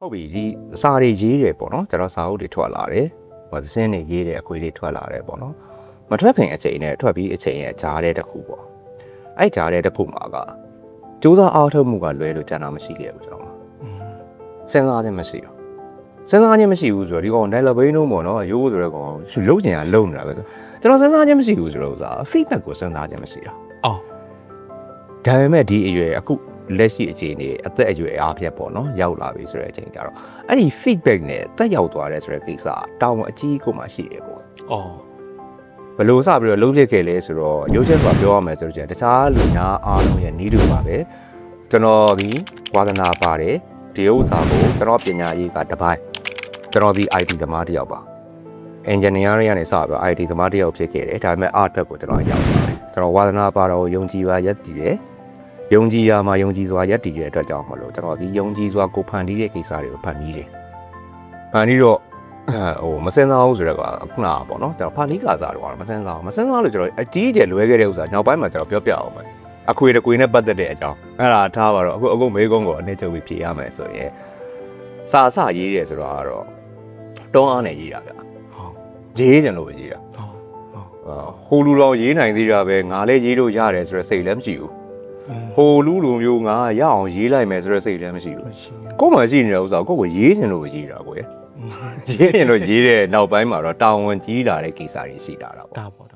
ဟုတ်ပြီဒီစာတွေရေးတယ်ပေါ့နော်ကျွန်တော်စာအုပ်တွေထွက်လာတယ်ဟောသင်းတွေရေးတယ်အခွေတွေထွက်လာတယ်ပေါ့နော်မထွက်ခင်အချိန်နဲ့ထွက်ပြီးအချိန်ရဲ့ကြားတဲ့တစ်ခုပေါ့အဲ့ကြားတဲ့တစ်ခုမှာကစူးစမ်းအားထုတ်မှုကလွဲလို့ကျန်တာမရှိခဲ့ဘူးကျွန်တော်စဉ်းစားခြင်းမရှိတော့စဉ်းစားခြင်းမရှိဘူးဆိုတော့ဒီကောင်နယ်လဘိန်းလုံးပေါ့နော်ရိုးဆိုတဲ့ကောင်လုံးချင်တာလုံးနေတာပဲဆိုကျွန်တော်စဉ်းစားခြင်းမရှိဘူးဆိုတော့ဥစား feedback ကိုစဉ်းစားခြင်းမရှိတာအော်ဒါပေမဲ့ဒီအရွယ်အခု လက်ရှိအခြေအနေအသက်အရွယ်အားဖြင့်ပေါ့နော်ရောက်လာပြီဆိုတဲ့အချိန်ကျတော့အဲ့ဒီ feedback နဲ့တက်ရောက်သွားတယ်ဆိုတဲ့ကိစ္စတောင်းအကြီးကိုမှရှိရပေါ့အော်ဘယ်လို့စပြီးတော့လုံးပြစ်ခဲ့လဲဆိုတော့ရုပ်ချက်ဆိုတာပြောရမယ်ဆိုတော့တခြားလူများအားလုံးရဲ့နီးတူပါပဲကျွန်တော်ဒီဝါသနာပါတယ်ဒီဥစ္စာကိုကျွန်တော်ပညာရေးကတစ်ပိုင်းကျွန်တော်ဒီ IT သမားတစ်ယောက်ပါ engineer တွေကနေစပြီးတော့ IT သမားတစ်ယောက်ဖြစ်ခဲ့တယ်ဒါပေမဲ့ art ဘက်ကိုကျွန်တော်ရောက်သွားတယ်ကျွန်တော်ဝါသနာပါတော့ယုံကြည်ပါရက်တည်တယ် ယုံကြည်ရမှာယုံကြည်စွာယက်တည်ရဲ့အတွက်ကြောင့်မလို့ကျွန်တော်ဒီယုံကြည်စွာကိုဖန်တီးတဲ့ကိစ္စတွေကိုဖန်တီးတယ်။ဖန်တီးတော့ဟိုမစင်စားဘူးဆိုတော့ခုနကပေါ့နော်ကျွန်တော်ဖန်တီးကာစားတော့မစင်စားဘူးမစင်စားလို့ကျွန်တော်အကြီးကျယ်လွဲခဲ့တဲ့ဥစ္စာနောက်ပိုင်းမှာကျွန်တော်ပြောပြအောင်မယ်။အခွေတကွေနဲ့ပတ်သက်တဲ့အကြောင်းအဲ့ဒါထားပါတော့အခုအခုမေးကုန်းကိုအနေချုပ်ပြီးဖြေရမယ်ဆိုရင်စာအစရေးတယ်ဆိုတော့ကတော့တွန်းအားနဲ့ရေးတာဗျဟုတ်။ရေးကြလို့ရေးတာဟုတ်။ဟုတ်ဟိုလူတော်ရေးနိုင်သေးတာပဲငါလည်းရေးလို့ရတယ်ဆိုတော့စိတ်လည်းမရှိဘူး။ ဟိုလူလူမျိုးငါရအောင်ရေးလိုက်မယ်ဆိုတော့စိတ်လည်းမရှိဘူးရှိကိုယ်မှရှိနေတဲ့ဥစ္စာကိုကိုယ်ကိုရေးချင်လို့ရေးတာကိုရရေးချင်လို့ရေးတဲ့နောက်ပိုင်းမှာတော့တာဝန်ကြီးလာတဲ့ကိစ္စတွေရှိတာတော့ဒါပေါ့ဒါ